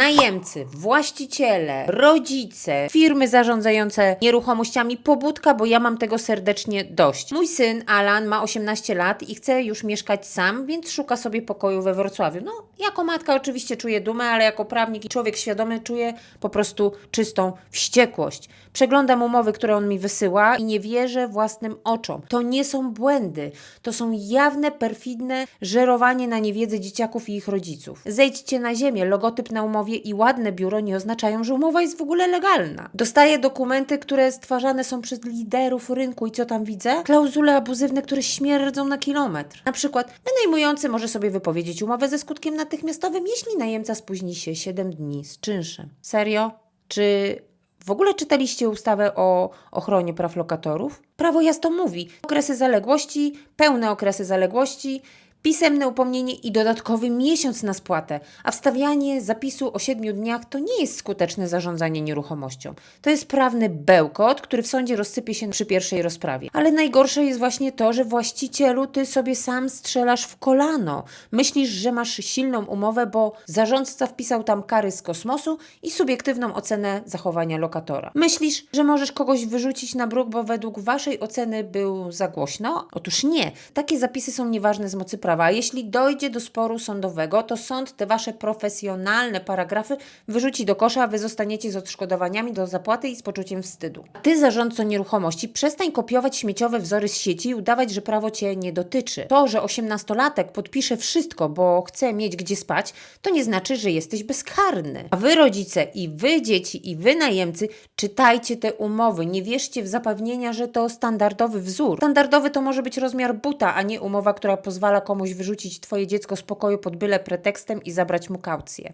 Najemcy, właściciele, rodzice, firmy zarządzające nieruchomościami, pobudka, bo ja mam tego serdecznie dość. Mój syn Alan ma 18 lat i chce już mieszkać sam, więc szuka sobie pokoju we Wrocławiu. No, jako matka oczywiście czuję dumę, ale jako prawnik i człowiek świadomy czuję po prostu czystą wściekłość. Przeglądam umowy, które on mi wysyła i nie wierzę własnym oczom. To nie są błędy, to są jawne, perfidne żerowanie na niewiedzy dzieciaków i ich rodziców. Zejdźcie na ziemię, logotyp na umowie i ładne biuro nie oznaczają, że umowa jest w ogóle legalna. Dostaję dokumenty, które stwarzane są przez liderów rynku i co tam widzę? Klauzule abuzywne, które śmierdzą na kilometr. Na przykład wynajmujący może sobie wypowiedzieć umowę ze skutkiem natychmiastowym, jeśli najemca spóźni się 7 dni z czynszem. Serio? Czy w ogóle czytaliście ustawę o ochronie praw lokatorów? Prawo jasno mówi: okresy zaległości, pełne okresy zaległości, pisemne upomnienie i dodatkowy miesiąc na spłatę, a wstawianie zapisu o siedmiu dniach to nie jest skuteczne zarządzanie nieruchomością. To jest prawny bełkot, który w sądzie rozsypie się przy pierwszej rozprawie. Ale najgorsze jest właśnie to, że właścicielu ty sobie sam strzelasz w kolano. Myślisz, że masz silną umowę, bo zarządca wpisał tam kary z kosmosu i subiektywną ocenę zachowania lokatora. Myślisz, że możesz kogoś wyrzucić na bruk, bo według waszej oceny był za głośno? Otóż nie. Takie zapisy są nieważne z mocy prawa. A jeśli dojdzie do sporu sądowego, to sąd te wasze profesjonalne paragrafy wyrzuci do kosza, a wy zostaniecie z odszkodowaniami do zapłaty i z poczuciem wstydu. Ty, zarządco nieruchomości, przestań kopiować śmieciowe wzory z sieci i udawać, że prawo cię nie dotyczy. To, że osiemnastolatek podpisze wszystko, bo chce mieć gdzie spać, to nie znaczy, że jesteś bezkarny. A wy, rodzice, i wy, dzieci, i wy, najemcy, czytajcie te umowy. Nie wierzcie w zapewnienia, że to standardowy wzór. Standardowy to może być rozmiar buta, a nie umowa, która pozwala komuś wyrzucić twoje dziecko z pokoju pod byle pretekstem i zabrać mu kaucję.